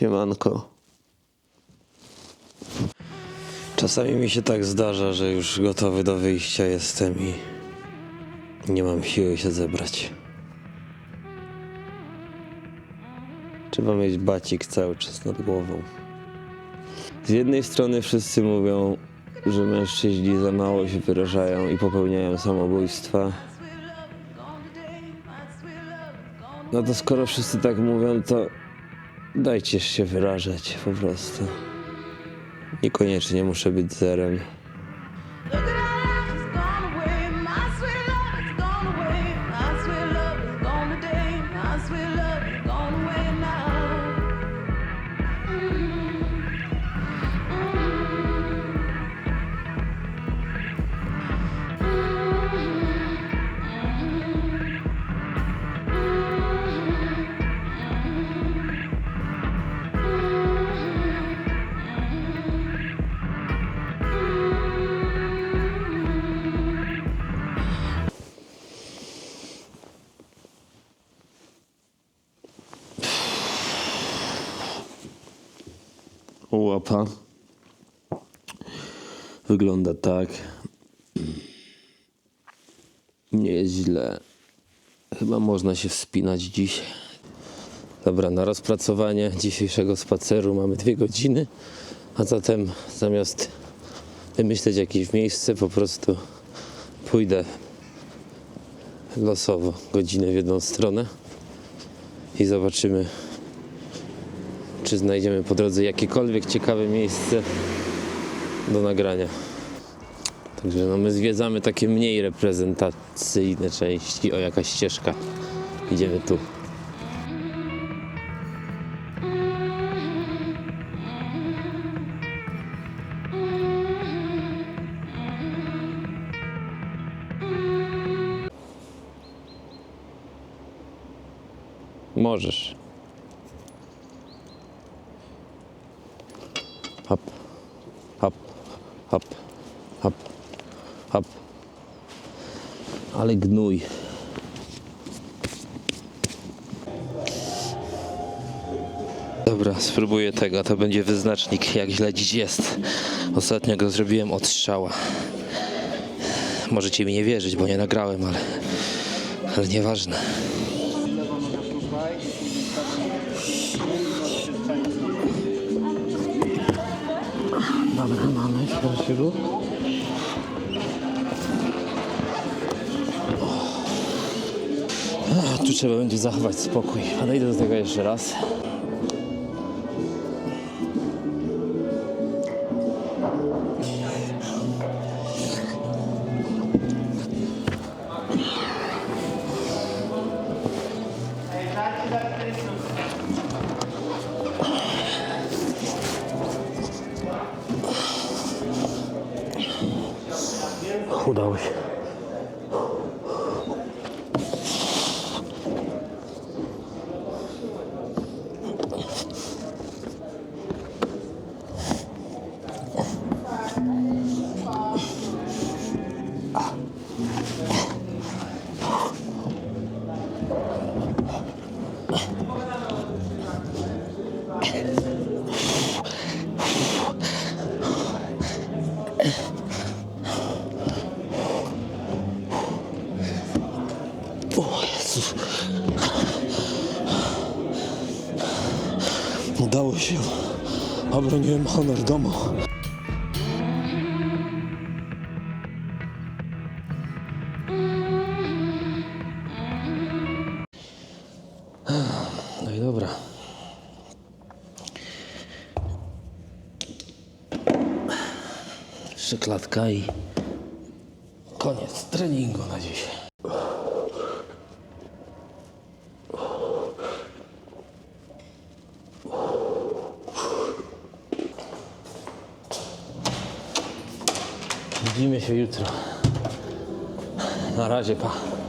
Siemanko. Czasami mi się tak zdarza, że już gotowy do wyjścia jestem i nie mam siły się zebrać. Trzeba mieć bacik cały czas nad głową. Z jednej strony wszyscy mówią, że mężczyźni za mało się wyrażają i popełniają samobójstwa. No to skoro wszyscy tak mówią, to dajcie się wyrażać po prostu. Niekoniecznie muszę być zerem. Łapa. Wygląda tak. Nie jest źle. Chyba można się wspinać dziś. Dobra, na rozpracowanie dzisiejszego spaceru mamy dwie godziny, a zatem zamiast wymyśleć jakieś miejsce, po prostu pójdę losowo godzinę w jedną stronę i zobaczymy, czy znajdziemy po drodze jakiekolwiek ciekawe miejsce do nagrania. Także no my zwiedzamy takie mniej reprezentacyjne części, o jakaś ścieżka. Idziemy tu. Możesz. Hop, hop, hop, hop, hop. Ale gnój. Dobra, spróbuję tego. To będzie wyznacznik, jak źle dziś jest. Ostatnio go zrobiłem od strzała. Możecie mi nie wierzyć, bo nie nagrałem, ale, ale nieważne. Mamy pierwszy ruch. Ach, Tu trzeba będzie zachować spokój. Podejdę do tego jeszcze raz. Udało Udało się. Obroniłem honor domu. No i dobra. Jeszcze klatka i koniec treningu na dziś. Widzimy się jutro. Na razie, pa.